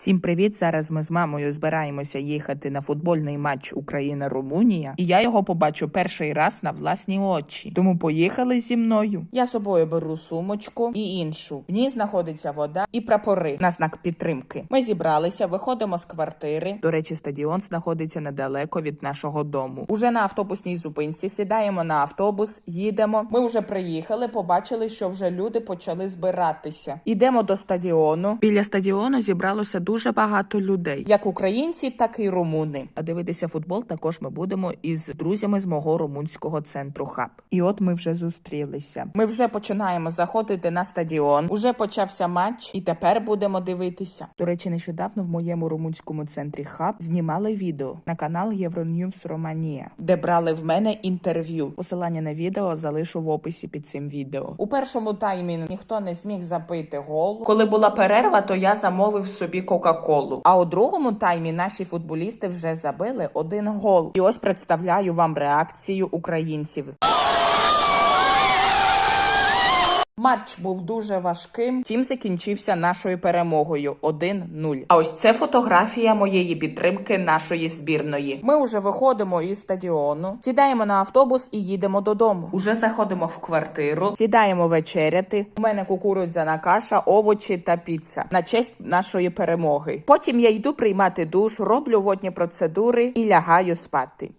Всім привіт! Зараз ми з мамою збираємося їхати на футбольний матч Україна-Румунія, і я його побачу перший раз на власні очі. Тому поїхали зі мною. Я собою беру сумочку і іншу. В ній знаходиться вода і прапори на знак підтримки. Ми зібралися, виходимо з квартири. До речі, стадіон знаходиться недалеко від нашого дому. Уже на автобусній зупинці сідаємо на автобус, їдемо. Ми вже приїхали, побачили, що вже люди почали збиратися. Ідемо до стадіону. Біля стадіону зібралося дуже багато людей, як українці, так і румуни. А дивитися футбол також ми будемо із друзями з мого румунського центру хаб. І от ми вже зустрілися. Ми вже починаємо заходити на стадіон. Уже почався матч, і тепер будемо дивитися. До речі, нещодавно в моєму румунському центрі хаб знімали відео на канал Євроньюз Романія, де брали в мене інтерв'ю. Посилання на відео залишу в описі під цим відео. У першому таймі ніхто не зміг забити гол. Коли була перерва, то я замовив собі Кока-Колу. А у другому таймі наші футболісти вже забили один гол. І ось представляю вам реакцію українців. Матч був дуже важким. Втім, закінчився нашою перемогою 1-0. А ось це фотографія моєї підтримки нашої збірної. Ми вже виходимо із стадіону, сідаємо на автобус і їдемо додому. Уже заходимо в квартиру, сідаємо вечеряти. У мене кукурудзяна каша, овочі та піца на честь нашої перемоги. Потім я йду приймати душ, роблю водні процедури і лягаю спати.